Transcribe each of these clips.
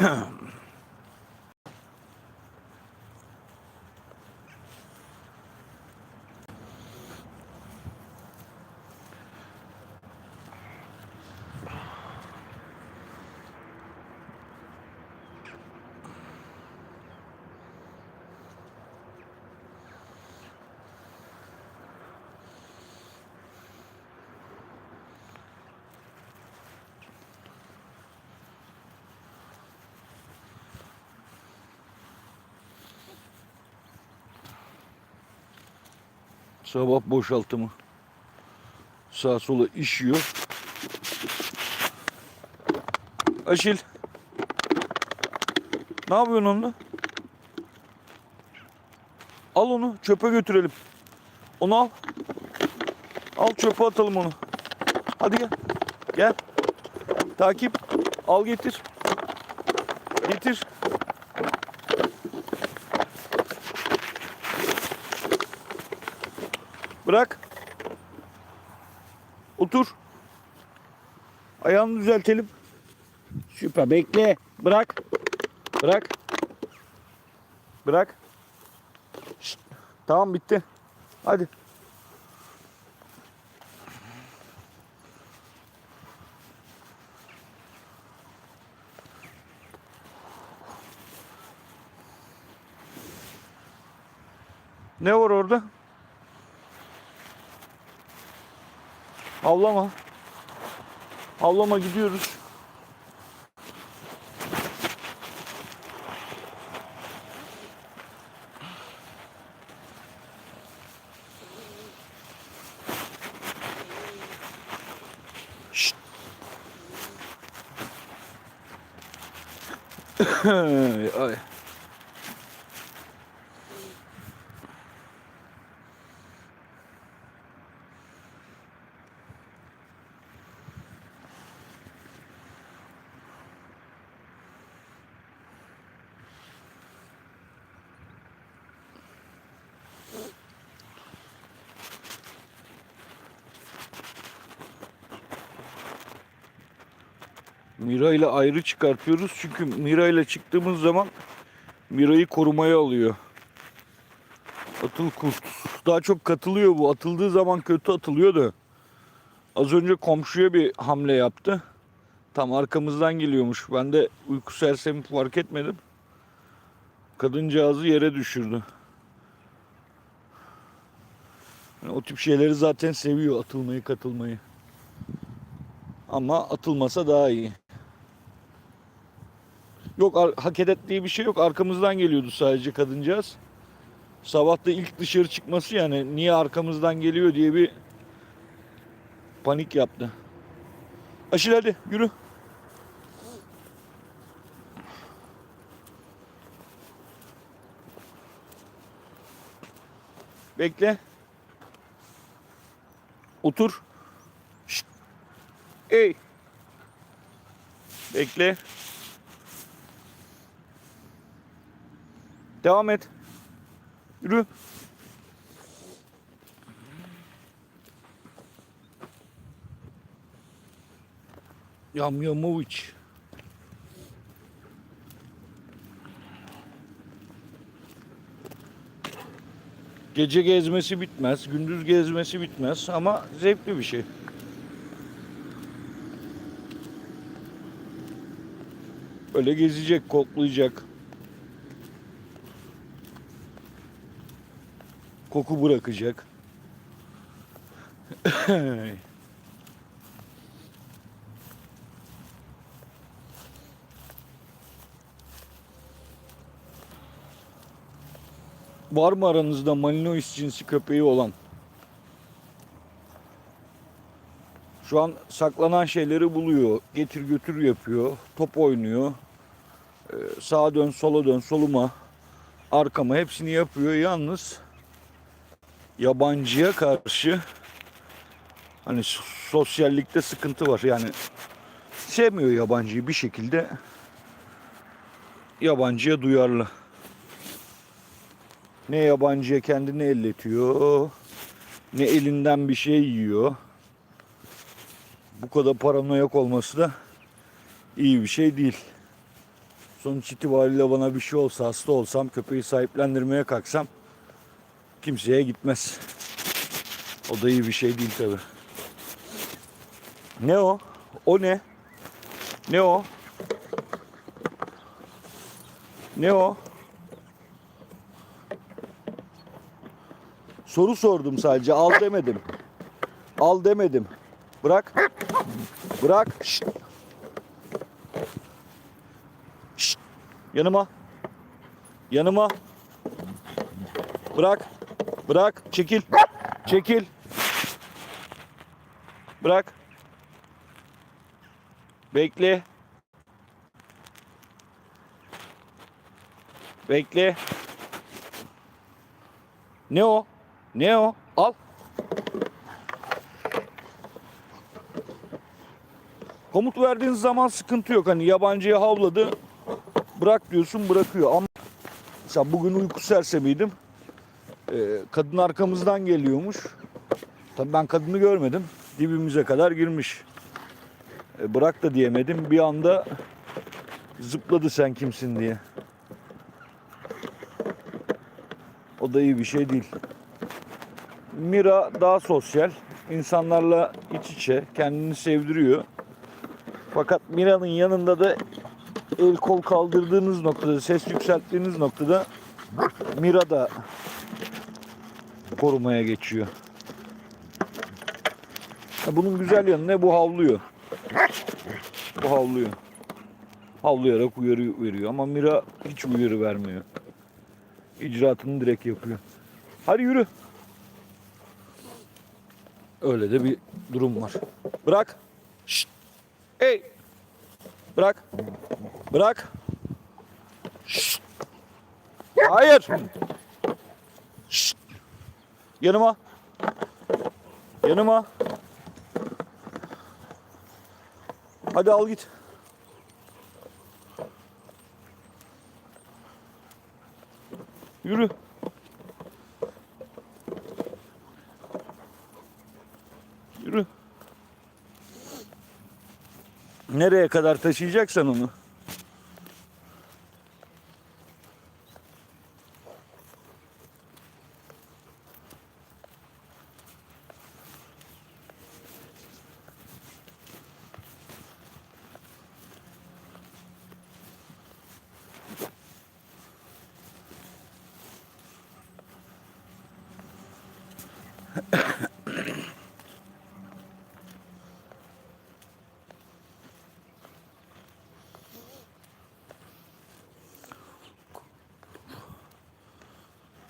um, Sabah boşaltımı. Sağa sola işiyor. Aşil. Ne yapıyorsun onunla? Al onu çöpe götürelim. Onu al. Al çöpe atalım onu. Hadi gel. Gel. Takip. Al getir. Getir. Bırak. Otur. Ayağını düzeltelim. Süper. Bekle. Bırak. Bırak. Bırak. Şşt. Tamam bitti. Hadi. Ne var orada? Havlama. Havlama gidiyoruz. Şşt. ay, Mira ile ayrı çıkartıyoruz çünkü Mira ile çıktığımız zaman Mira'yı korumaya alıyor. Atıl kurt. Daha çok katılıyor bu. Atıldığı zaman kötü atılıyor da. Az önce komşuya bir hamle yaptı. Tam arkamızdan geliyormuş. Ben de uyku sersemi fark etmedim. Kadıncağızı yere düşürdü. Yani o tip şeyleri zaten seviyor atılmayı katılmayı. Ama atılmasa daha iyi. Yok hak ettiği bir şey yok. Arkamızdan geliyordu sadece kadıncağız. Sabah da ilk dışarı çıkması yani niye arkamızdan geliyor diye bir panik yaptı. Aşil hadi yürü. Bekle. Otur. Şşt. Ey. Bekle. Devam et. Yürü. Yamyamoviç. Gece gezmesi bitmez, gündüz gezmesi bitmez ama zevkli bir şey. Öyle gezecek, koklayacak. Koku bırakacak. Var mı aranızda Malinois cinsi köpeği olan? Şu an saklanan şeyleri buluyor. Getir götür yapıyor. Top oynuyor. Ee, sağa dön, sola dön, soluma, arkama hepsini yapıyor. Yalnız yabancıya karşı hani sosyallikte sıkıntı var. Yani sevmiyor yabancıyı bir şekilde. Yabancıya duyarlı. Ne yabancıya kendini elletiyor, ne elinden bir şey yiyor. Bu kadar paranoyak olması da iyi bir şey değil. Sonuç itibariyle bana bir şey olsa, hasta olsam, köpeği sahiplendirmeye kalksam kimseye gitmez. O da iyi bir şey değil tabi. Ne o? O ne? Ne o? Ne o? Soru sordum sadece. Al demedim. Al demedim. Bırak. Bırak. Şşt. Şşt. Yanıma. Yanıma. Bırak. Bırak. Çekil. Çekil. Bırak. Bekle. Bekle. Ne o? Ne o? Al. Komut verdiğiniz zaman sıkıntı yok. Hani yabancıya havladı. Bırak diyorsun bırakıyor. Ama mesela bugün uyku sersemiydim. Ee, kadın arkamızdan geliyormuş. Tabii ben kadını görmedim. Dibimize kadar girmiş. E, bırak da diyemedim. Bir anda zıpladı sen kimsin diye. O da iyi bir şey değil. Mira daha sosyal. insanlarla iç içe. Kendini sevdiriyor. Fakat Mira'nın yanında da el kol kaldırdığınız noktada, ses yükselttiğiniz noktada Mira da korumaya geçiyor. Bunun güzel yanı ne? Bu havlıyor. Bu havlıyor. Havlayarak uyarı veriyor ama Mira hiç uyarı vermiyor. İcraatını direkt yapıyor. Hadi yürü. Öyle de bir durum var. Bırak. Şşt. Hey. Bırak. Bırak. Şşt. Hayır. Yanıma. Yanıma. Hadi al git. Yürü. Yürü. Nereye kadar taşıyacaksan onu.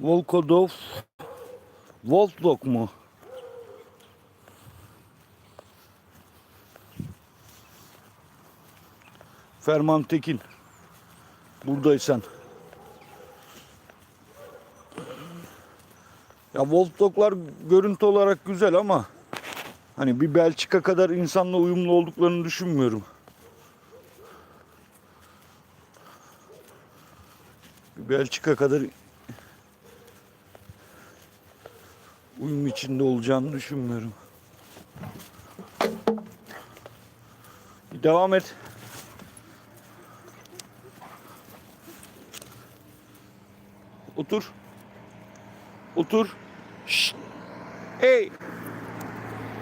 Volkodov Wolfdog mu? Ferman Tekin. Buradaysan. Ya Wolfdog'lar görüntü olarak güzel ama hani bir Belçika kadar insanla uyumlu olduklarını düşünmüyorum. Bir Belçika kadar uyum içinde olacağını düşünmüyorum. Devam et. Otur. Otur. Şşt. Hey.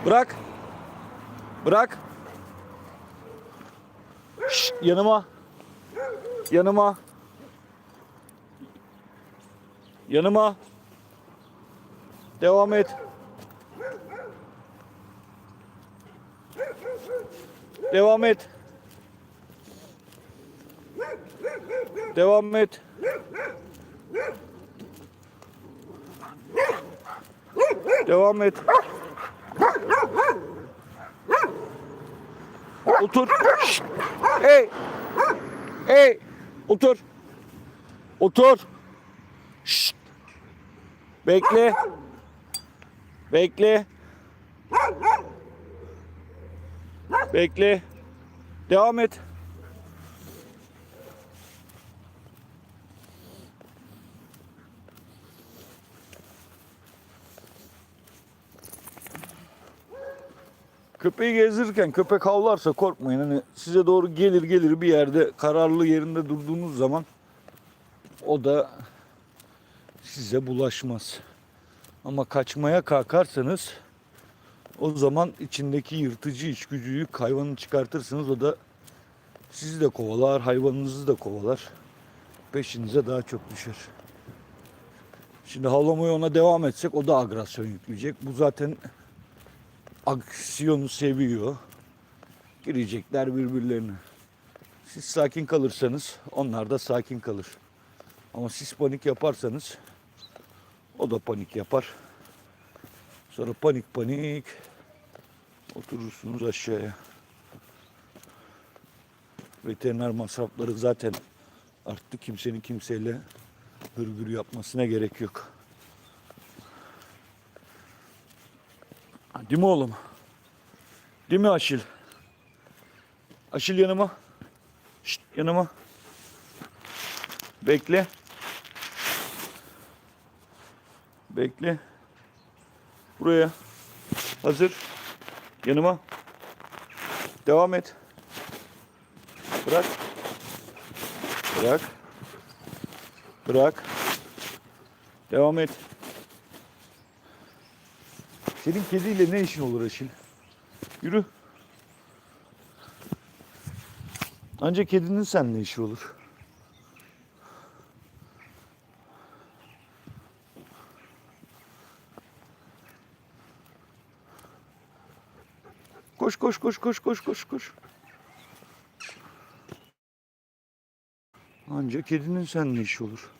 Bırak. Bırak. Şşt. Yanıma. Yanıma. Yanıma. Devam et. Devam et. Devam et. Devam et. Otur. Şşt. Hey. Hey. Otur. Otur. Şşt. Bekle. Bekle. Bekle. Devam et. Köpeği gezdirirken köpek havlarsa korkmayın. Hani size doğru gelir gelir bir yerde kararlı yerinde durduğunuz zaman o da size bulaşmaz. Ama kaçmaya kalkarsanız o zaman içindeki yırtıcı içgüdüyü hayvanı çıkartırsınız. O da sizi de kovalar, hayvanınızı da kovalar. Peşinize daha çok düşer. Şimdi havlamaya ona devam etsek o da agresyon yükleyecek. Bu zaten aksiyonu seviyor. Girecekler birbirlerine. Siz sakin kalırsanız onlar da sakin kalır. Ama siz panik yaparsanız o da panik yapar. Sonra panik panik oturursunuz aşağıya. Veteriner masrafları zaten arttı. Kimsenin kimseyle hırgür yapmasına gerek yok. Değil mi oğlum? Değil mi Aşil? Aşil yanıma. Şşt, yanıma. Bekle. Bekle. Buraya. Hazır. Yanıma. Devam et. Bırak. Bırak. Bırak. Devam et. Senin kediyle ne işin olur Aşil? Yürü. Ancak kedinin seninle işi olur. Koş koş koş koş koş koş koş. Ancak kedinin seninle işi olur.